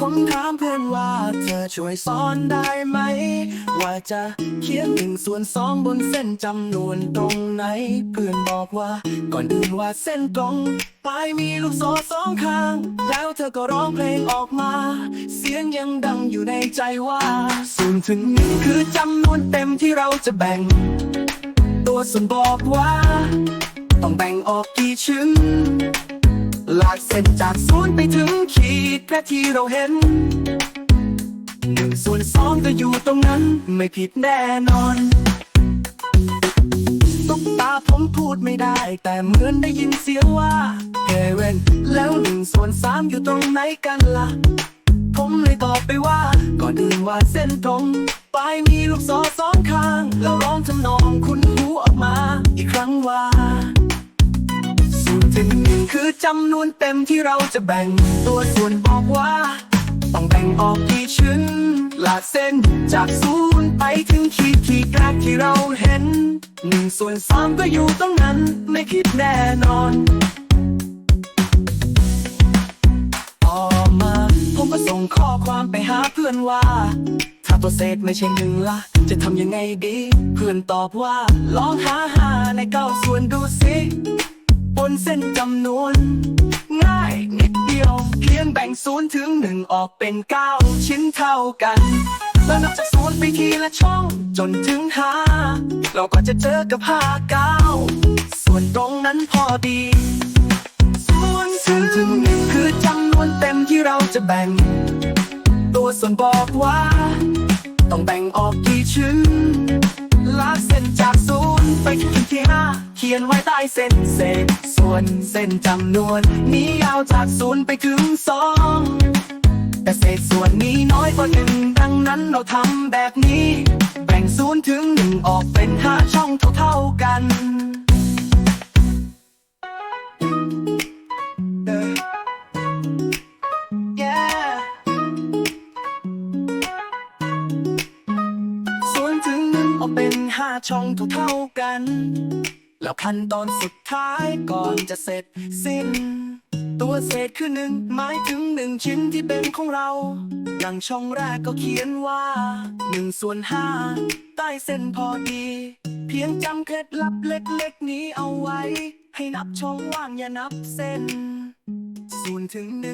ผมถามเพื่อนว่าเธอช่วยสอนได้ไหม ว่าจะเขียนหนึ่งส่วนสองบนเส้นจำนวนตรงไหน เพื่อนบอกว่า ก่อนอื่นว่าเส้นตรงปลายมีลูกศรสองข้าง แล้วเธอก็ร้องเพลงออกมา เสียงยังดังอยู่ในใจว่าศูนถึงหนึ่งคือจำนวนเต็มที่เราจะแบ่ง ตัวส่วนบอกว่า ต้องแบ่งออกกี่ชิ้นลากเส้นจากศูนย์ไปถึงขีดแค่ที่เราเห็นหนึ่งส่วนสองก็อยู่ตรงนั้นไม่ผิดแน่นอนตุ๊กตาผมพูดไม่ได้ แต่เหมือนได้ยินเสียงว่าเฮเวนแล้วหนึ่งส่วนสามอยู่ตรงไหนกันล่ะ ผมเลยตอบไปว่า ก่อนอื่นว่าเส้นตรงปลายมีลูกศรสองข้าง แล้วร้องทำนองคุณหูออกมา อีกครั้งว่า จำนวนเต็มที่เราจะแบ่ง ตัวส่วนบอกว่า ต้องแบ่งออกกี่ชิ้นลากเส้นจากศูนย์ไปถึงขีดขีดแรกที่เราเห็นหนึ่งส่วนสามก็อยู่ตรงนั้นไม่คิดแน่นอนต่อมา ผมก็ส่งข้อความไปหาเพื่อนว่า ถ้าตัวเศษไม่ใช่หนึ่งละจะทำยังไงดี เพื่อนตอบว่า ลองหาหาในเก้าส นเส้นจำนวน ง่ายนิดเดียว เพียงแบ่งศูนย์ถึงหนึ่งออกเป็นเก้าชิ้นเท่ากันแล้วนับจากศูนย์ไปทีละช่องจนถึงห้าเราก็จะเจอกับห้าเก้าส่วนตรงนั้นพอดีส่วนถึงหนึ่งคือจำนวนเต็มที่เราจะแบ่ง ตัวส่วนบอกว่า ต้องแบ่งออกกี่ชิ้นลากเส้นจากศูนย์ไปถึงที่ห้า ขียนไว้ใต้เส้นเศษ ส่วนเส้นจำนวน นี้ยาวจากศูนย์ไปถึงสองแต่เศษส่วนนี้น้อยกว่าหนึ่งดังนั้นเราทำแบบนี้ แบ่งศูนย์ถึงหนึ่งออกเป็นห้าช่องเท่าๆกันเออ Yeah ส่วนถึงหนึ่งออกเป็นห้าช่องเท่าๆกัน แล้วขั้นตอนสุดท้ายก่อนจะเสร็จสิ้น ตัวเศษคือหนึ่งหมายถึงหนึ่งชิ้นที่เป็นของเรา อย่างช่องแรกก็เขียนว่าหนึ่งส่วนห้าใต้เส้นพอดี เพียงจำเคล็ดลับเล็กๆนี้เอาไว้ ให้นับช่องว่างอย่านับเส้น ศูนย์ถึงหนึ่ง